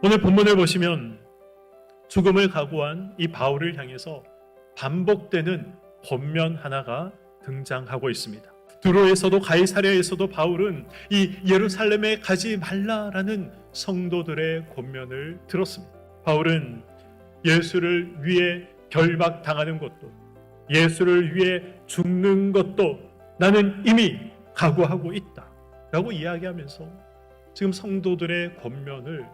오늘 본문을 보시면 죽음을 각오한 이 바울을 향해서 반복되는 권면 하나가 등장하고 있습니다. 두로에서도 가이사랴에서도 바울은 이 예루살렘에 가지 말라라는 성도들의 권면을 들었습니다. 바울은 예수를 위해 결박당하는 것도 예수를 위해 죽는 것도 나는 이미 각오하고 있다. 라고 이야기하면서 지금 성도들의 권면을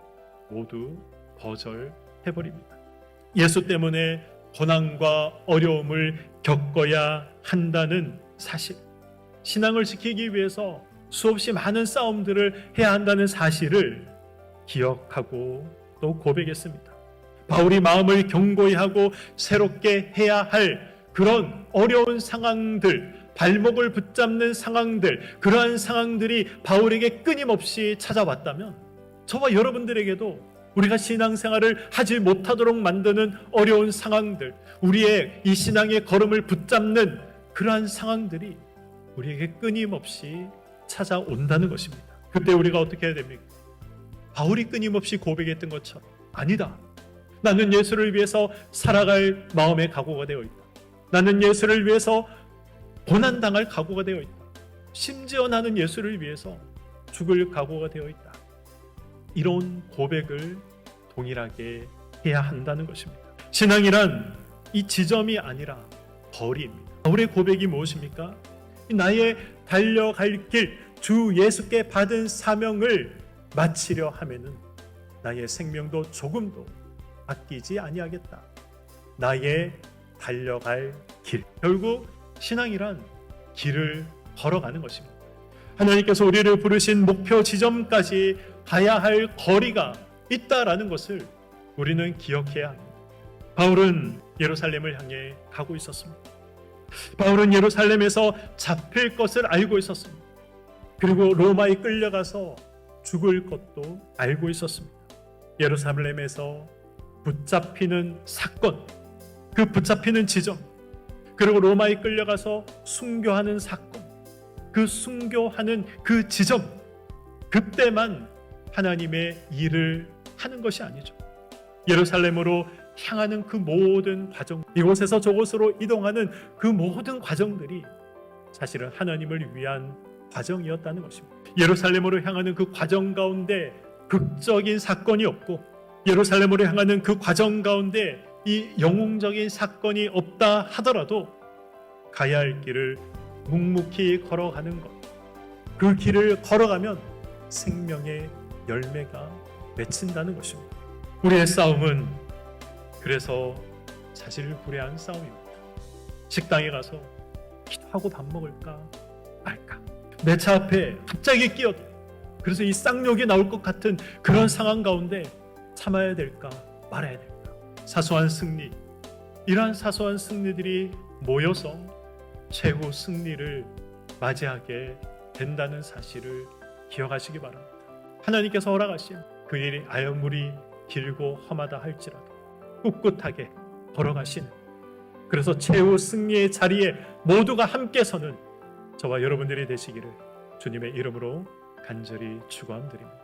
모두 거절해버립니다. 예수 때문에 고난과 어려움을 겪어야 한다는 사실. 신앙을 지키기 위해서 수없이 많은 싸움들을 해야 한다는 사실을 기억하고 또 고백했습니다. 바울이 마음을 경고히 하고 새롭게 해야 할 그런 어려운 상황들, 발목을 붙잡는 상황들, 그러한 상황들이 바울에게 끊임없이 찾아왔다면 저와 여러분들에게도 우리가 신앙생활을 하지 못하도록 만드는 어려운 상황들, 우리의 이 신앙의 걸음을 붙잡는 그러한 상황들이 우리에게 끊임없이 찾아온다는 것입니다. 그때 우리가 어떻게 해야 됩니까? 바울이 끊임없이 고백했던 것처럼 아니다. 나는 예수를 위해서 살아갈 마음의 각오가 되어 있다. 나는 예수를 위해서 고난당할 각오가 되어 있다. 심지어 나는 예수를 위해서 죽을 각오가 되어 있다. 이런 고백을 동일하게 해야 한다는 것입니다. 신앙이란 이 지점이 아니라 거리입니다. 바울의 고백이 무엇입니까? 나의 달려갈 길, 주 예수께 받은 사명을 마치려 하면은 나의 생명도 조금도 아끼지 아니하겠다. 나의 달려갈 길. 결국 신앙이란 길을 걸어가는 것입니다. 하나님께서 우리를 부르신 목표 지점까지 가야 할 거리가 있다라는 것을 우리는 기억해야 합니다. 바울은 예루살렘을 향해 가고 있었습니다. 바울은 예루살렘에서 잡힐 것을 알고 있었습니다. 그리고 로마에 끌려가서 죽을 것도 알고 있었습니다. 예루살렘에서 붙잡히는 사건, 그 붙잡히는 지점, 그리고 로마에 끌려가서 순교하는 사건, 그 순교하는 그 지점, 그때만 하나님의 일을 하는 것이 아니죠. 예루살렘으로 향하는 그 모든 과정, 이곳에서 저곳으로 이동하는 그 모든 과정들이 사실은 하나님을 위한 과정이었다는 것입니다. 예루살렘으로 향하는 그 과정 가운데 극적인 사건이 없고 예루살렘으로 향하는 그 과정 가운데 이 영웅적인 사건이 없다 하더라도 가야 할 길을 묵묵히 걸어가는 것. 그 길을 걸어가면 생명의 열매가 맺힌다는 것입니다. 우리의 싸움은 그래서 자질을 구레한 싸움입니다. 식당에 가서 기도하고 밥 먹을까 말까. 내 차 앞에 갑자기 끼어들. 그래서 이 쌍욕이 나올 것 같은 그런 상황 가운데 참아야 될까 말아야 될까. 사소한 승리. 이러한 사소한 승리들이 모여서 최고 승리를 맞이하게 된다는 사실을 기억하시기 바랍니다. 하나님께서 허락하신 그 일이 아무리 길고 험하다 할지라도 꿋꿋하게 걸어가시는 그래서 최후 승리의 자리에 모두가 함께 서는 저와 여러분들이 되시기를 주님의 이름으로 간절히 축원드립니다.